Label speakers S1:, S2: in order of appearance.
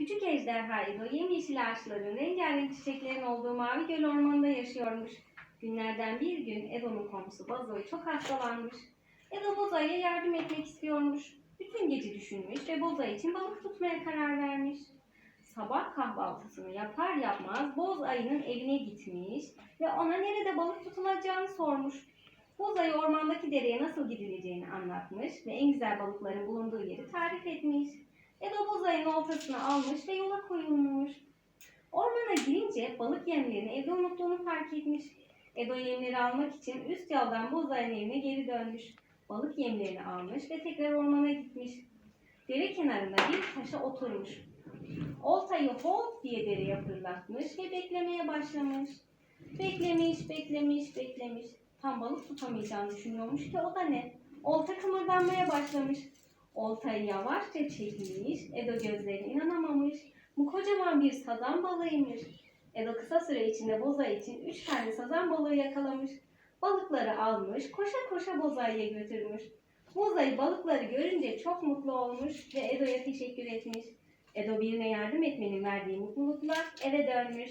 S1: Küçük ejderha Edo yemyeşil ağaçların, rengarenk çiçeklerin olduğu mavi göl ormanında yaşıyormuş. Günlerden bir gün Edo'nun komşusu Bozoy çok hastalanmış. Edo Bozoy'a yardım etmek istiyormuş. Bütün gece düşünmüş ve Bozoy için balık tutmaya karar vermiş. Sabah kahvaltısını yapar yapmaz Boz evine gitmiş ve ona nerede balık tutulacağını sormuş. Boz ayı ormandaki dereye nasıl gidileceğini anlatmış ve en güzel balıkların bulunduğu yeri tarif etmiş. Edo bozayın oltasını almış ve yola koyulmuş. Ormana girince balık yemlerini evde unuttuğunu fark etmiş. Edo yemleri almak için üst yoldan bozayın evine geri dönmüş. Balık yemlerini almış ve tekrar ormana gitmiş. Dere kenarında bir taşa oturmuş. Oltayı hop diye dereye fırlatmış ve beklemeye başlamış. Beklemiş, beklemiş, beklemiş. Tam balık tutamayacağını düşünüyormuş ki o da ne? Olta kımıldanmaya başlamış. Oltayı yavaşça çekmiş. Edo gözlerine inanamamış. Bu kocaman bir sazan balığıymış. Edo kısa süre içinde boza için üç tane sazan balığı yakalamış. Balıkları almış, koşa koşa bozayıya götürmüş. Bozayı balıkları görünce çok mutlu olmuş ve Edo'ya teşekkür etmiş. Edo birine yardım etmenin verdiği mutlulukla eve dönmüş.